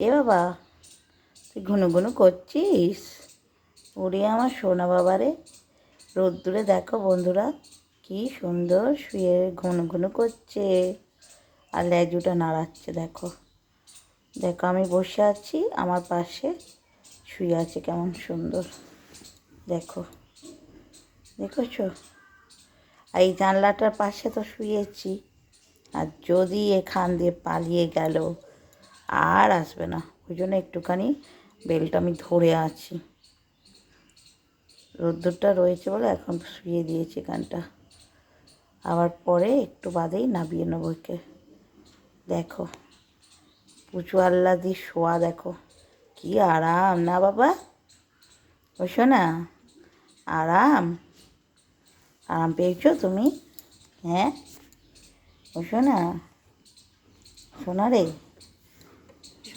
এ বাবা, তুই ঘুনু ঘুনু করছিস? ওরে আমার সোনা বাবারে রোদ্দুরে দেখো বন্ধুরা, কি সুন্দর শুয়ে ঘুনু ঘুনু করছে। আর লেজুটা নাড়াচ্ছে, দেখো। দেখো, আমি বসে আছি, আমার পাশে শুয়ে আছে কেমন সুন্দর। দেখো, দেখেছ? আর এই জানলাটার পাশে তো শুয়েছি। আর যদি এখান দিয়ে পালিয়ে গেল আর আসবে না। ওই জন্য একটুখানি বেলটা আমি ধরে আছি। রোদ্দুরটা রয়েছে বলে এখন শুয়ে দিয়েছি এখানটা। আবার পরে একটু বাদেই নামিয়ে নেব একে দেখো, পুচু আল্লাদি শোয়া দেখো, কি আরাম। না বাবা? ওসো না আরাম। আরাম পেয়েছ তুমি? হ্যাঁ? ওসো না সোনা রে।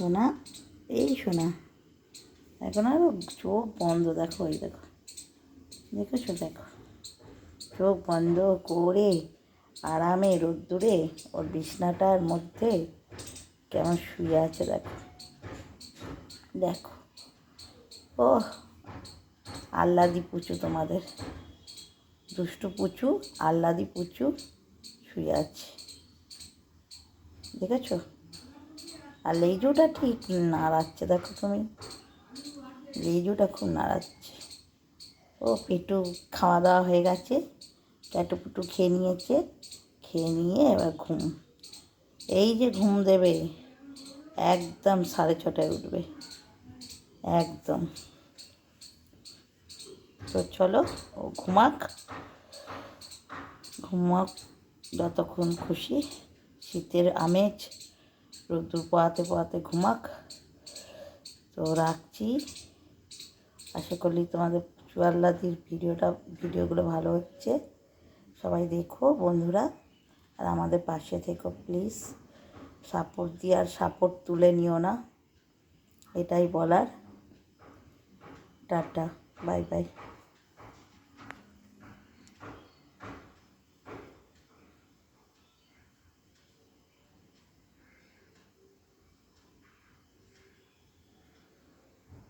সোনা, এই সোনা। এখন আর চোখ বন্ধ, দেখো, এই দেখো। দেখেছ, দেখো। চোখ বন্ধ করে আরামে রোদ্দুরে ওর বিছনাটার মধ্যে কেমন শুয়ে আছে, দেখো। দেখো। ও আল্লাদি পুচু তোমাদের। দুষ্টু পুচু আল্লাদি পুচু শুয়ে আছে। দেখেছ? আর লেজুটা ঠিক নাড়াচ্ছে, দেখো তুমি। লেজুটা খুব নাড়াচ্ছে। ও পেটু খাওয়া দাওয়া হয়ে গেছে পুটু খেয়ে নিয়েছে। খেয়ে নিয়ে এবার ঘুম। এই যে ঘুম দেবে, একদম সাড়ে ছটায় উঠবে। একদম। তো চলো, ও ঘুমাক। ঘুমাক যতক্ষণ খুশি। শীতের আমেজ রোদ্দুর পোয়াতে পোয়াতে ঘুমাক। তো রাখছি। আশা করি তোমাদের চুয়াল্লাদির ভিডিওটা, ভিডিওগুলো ভালো হচ্ছে। সবাই দেখো বন্ধুরা, আর আমাদের পাশে থেকো প্লিজ। সাপোর্ট দিয়ে আর সাপোর্ট তুলে নিও না, এটাই বলার। Tata, bye bye.